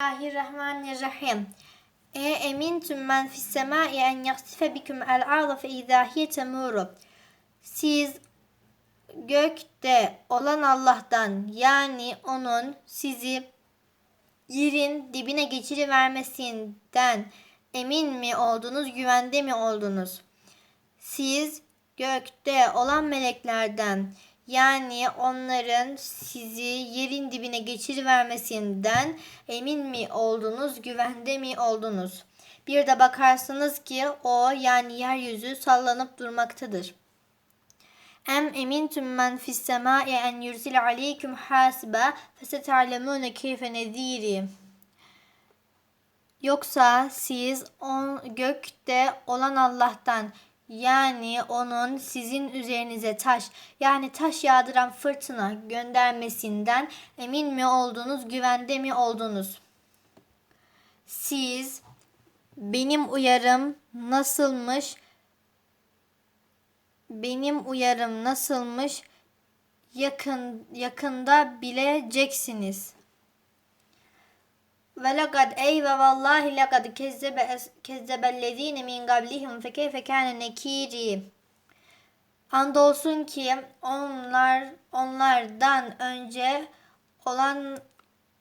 Bismillahirrahmanirrahim. E emintum men fis semai en yaksife bikum el arda fe izahiye temuru. Siz gökte olan Allah'tan yani onun sizi yerin dibine geçirivermesinden emin mi oldunuz, güvende mi oldunuz? Siz gökte olan meleklerden yani onların sizi yerin dibine geçirivermesinden emin mi oldunuz, güvende mi oldunuz? Bir de bakarsınız ki o yani yeryüzü sallanıp durmaktadır. Em emintum men fis semai en yursile aleykum hasiba fesete'lemune keyfe neziri. Yoksa siz on, gökte olan Allah'tan yani onun sizin üzerinize taş yani taş yağdıran fırtına göndermesinden emin mi oldunuz, güvende mi oldunuz? Siz benim uyarım nasılmış? Benim uyarım nasılmış? Yakın yakında bileceksiniz. Ve lekad ey ve vallahi lekad kezzebe kezzebellezine min qablihim fe keyfe kâne nekiri. Andolsun ki onlar onlardan önce olan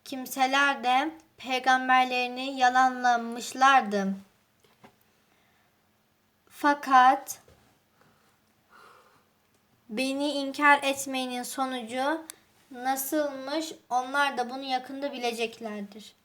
kimseler de peygamberlerini yalanlamışlardı. Fakat beni inkar etmenin sonucu nasılmış onlar da bunu yakında bileceklerdir.